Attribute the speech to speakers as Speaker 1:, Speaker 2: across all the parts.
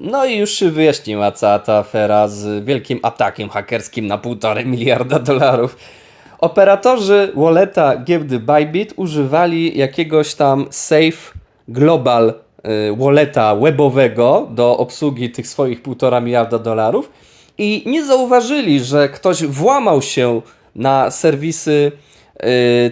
Speaker 1: No i już się wyjaśniła cała ta afera z wielkim atakiem hakerskim na 1,5 miliarda dolarów. Operatorzy walleta giełdy Bybit używali jakiegoś tam Safe Global y, walleta webowego do obsługi tych swoich 1,5 miliarda dolarów i nie zauważyli, że ktoś włamał się na serwisy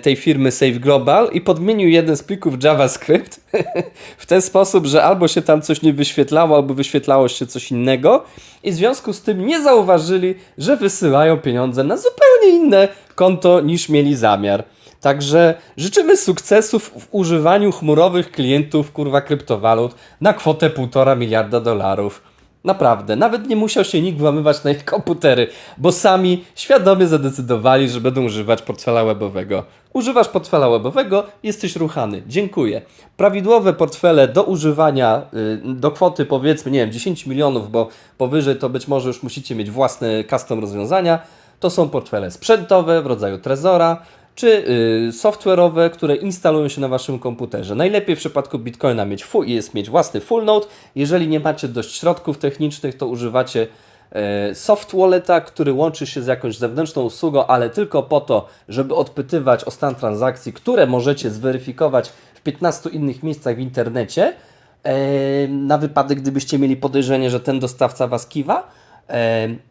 Speaker 1: tej firmy Safe Global i podmienił jeden z plików JavaScript w ten sposób, że albo się tam coś nie wyświetlało, albo wyświetlało się coś innego i w związku z tym nie zauważyli, że wysyłają pieniądze na zupełnie inne konto niż mieli zamiar. Także życzymy sukcesów w używaniu chmurowych klientów kurwa kryptowalut na kwotę 1,5 miliarda dolarów. Naprawdę, nawet nie musiał się nikt włamywać na ich komputery, bo sami świadomie zadecydowali, że będą używać portfela webowego. Używasz portfela webowego, jesteś ruchany. Dziękuję. Prawidłowe portfele do używania y, do kwoty powiedzmy, nie wiem, 10 milionów, bo powyżej to być może już musicie mieć własne custom rozwiązania. To są portfele sprzętowe w rodzaju Trezora, czy y, software'owe, które instalują się na waszym komputerze. Najlepiej w przypadku Bitcoina mieć full, jest mieć własny full node. Jeżeli nie macie dość środków technicznych, to używacie e, soft walleta, który łączy się z jakąś zewnętrzną usługą, ale tylko po to, żeby odpytywać o stan transakcji, które możecie zweryfikować w 15 innych miejscach w internecie, e, na wypadek, gdybyście mieli podejrzenie, że ten dostawca was kiwa.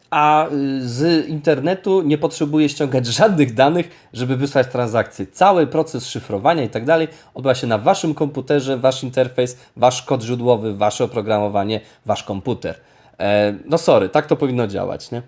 Speaker 1: A y, z internetu nie potrzebuje ściągać żadnych danych, żeby wysłać transakcję. Cały proces szyfrowania i tak dalej odbywa się na waszym komputerze, wasz interfejs, wasz kod źródłowy, wasze oprogramowanie, wasz komputer. No sorry, tak to powinno działać, nie?